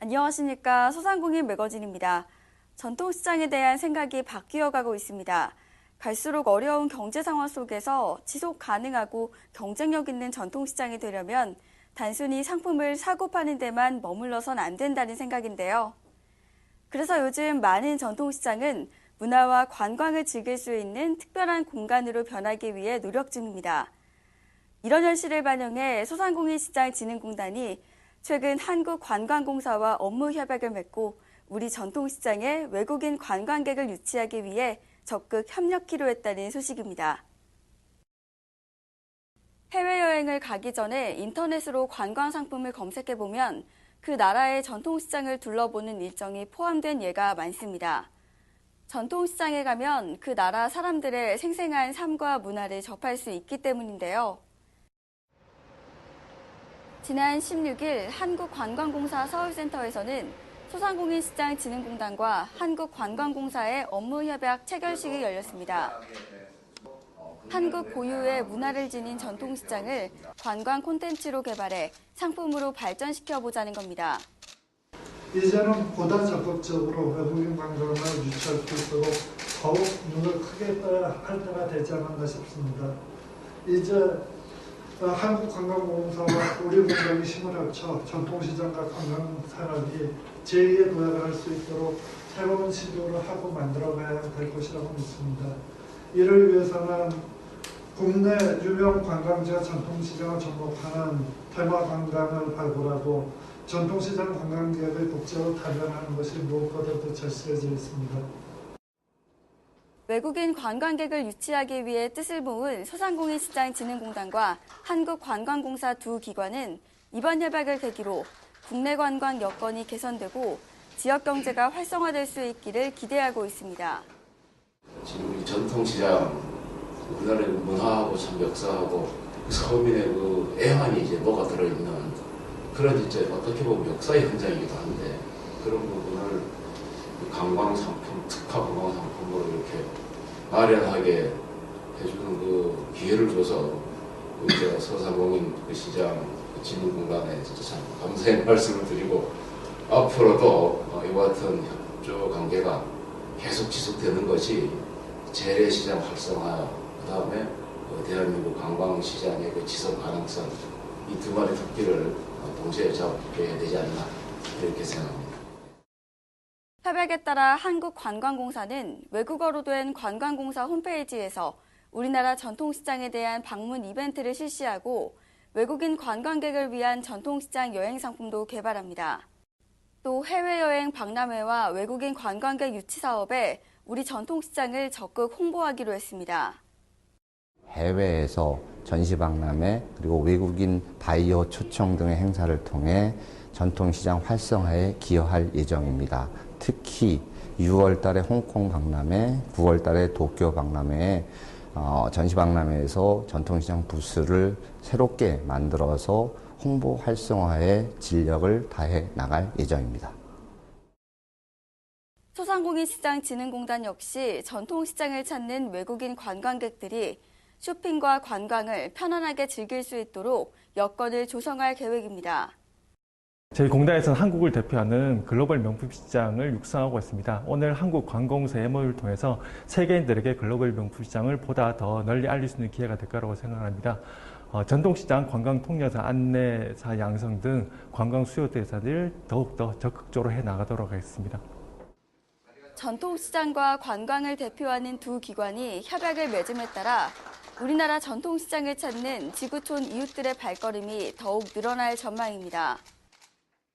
안녕하십니까. 소상공인 매거진입니다. 전통시장에 대한 생각이 바뀌어 가고 있습니다. 갈수록 어려운 경제 상황 속에서 지속 가능하고 경쟁력 있는 전통시장이 되려면 단순히 상품을 사고 파는 데만 머물러선 안 된다는 생각인데요. 그래서 요즘 많은 전통시장은 문화와 관광을 즐길 수 있는 특별한 공간으로 변하기 위해 노력 중입니다. 이런 현실을 반영해 소상공인 시장 진흥공단이 최근 한국관광공사와 업무 협약을 맺고 우리 전통시장에 외국인 관광객을 유치하기 위해 적극 협력키로 했다는 소식입니다. 해외여행을 가기 전에 인터넷으로 관광 상품을 검색해보면 그 나라의 전통시장을 둘러보는 일정이 포함된 예가 많습니다. 전통시장에 가면 그 나라 사람들의 생생한 삶과 문화를 접할 수 있기 때문인데요. 지난 16일 한국관광공사 서울센터에서는 소상공인시장진흥공단과 한국관광공사의 업무협약 체결식이 열렸습니다. 한국 고유의 문화를 지닌 전통시장을 관광 콘텐츠로 개발해 상품으로 발전시켜 보자는 겁니다. 이제는 보다 적극적으로 외국인 관광을 유치할 수 있도록 더욱 눈을 크게 떠야 할 때가 되지 않았나 싶습니다. 이제 어, 한국관광공사와 우리 공장이 힘을 합쳐 전통시장과 관광산업이 제2의 도약을 할 수 있도록 새로운 시도를 하고 만들어가야 될 것이라고 믿습니다. 이를 위해서는 국내 유명 관광지와 전통시장을 접목하는 테마 관광을 발굴하고 전통시장 관광객을 국제로 단련하는 것이 무엇보다도 절실해져 있습니다. 외국인 관광객을 유치하기 위해 뜻을 모은 소상공인시장진흥공단과 한국관광공사 두 기관은 이번 협약을 계기로 국내 관광 여건이 개선되고 지역 경제가 활성화될 수 있기를 기대하고 있습니다. 지금 우리 전통시장 우리나라의 그 문화하고 참 역사하고 그 서민의 그 애환이 이제 녹아 들어있는 그런 이제 어떻게 보면 역사의 현장이기도 한데 그런 관광 상품 특화 관광 상품으로 이렇게 마련하게 해주는 그 기회를 줘서 이제 서상공인 그 시장 그 진흥공단에 진짜 참 감사의 말씀을 드리고 앞으로도 어, 이와 같은 협조 관계가 계속 지속되는 것이 재래시장 활성화, 그 다음에 대한민국 관광시장의 그 지속 가능성, 이 두 마리 토끼를 어, 동시에 잡아야 되지 않나, 이렇게 생각합니다. 협약에 따라 한국관광공사는 외국어로 된 관광공사 홈페이지에서 우리나라 전통시장에 대한 방문 이벤트를 실시하고 외국인 관광객을 위한 전통시장 여행 상품도 개발합니다. 또 해외여행 박람회와 외국인 관광객 유치 사업에 우리 전통시장을 적극 홍보하기로 했습니다. 해외에서 전시박람회 그리고 외국인 바이어 초청 등의 행사를 통해 전통시장 활성화에 기여할 예정입니다. 특히 6월 달에 홍콩 박람회, 9월 달에 도쿄 박람회에 어, 전시 박람회에서 전통시장 부스를 새롭게 만들어서 홍보 활성화에 진력을 다해 나갈 예정입니다. 소상공인시장진흥공단 역시 전통시장을 찾는 외국인 관광객들이 쇼핑과 관광을 편안하게 즐길 수 있도록 여건을 조성할 계획입니다. 저희 공단에서는 한국을 대표하는 글로벌 명품 시장을 육성하고 있습니다. 오늘 한국 관공사 MOU를 통해서 세계인들에게 글로벌 명품 시장을 보다 더 널리 알릴 수 있는 기회가 될 거라고 생각합니다. 어, 전통시장, 관광 통역사, 안내사 양성 등 관광 수요 대사를 더욱더 적극적으로 해 나가도록 하겠습니다. 전통시장과 관광을 대표하는 두 기관이 협약을 맺음에 따라 우리나라 전통시장을 찾는 지구촌 이웃들의 발걸음이 더욱 늘어날 전망입니다.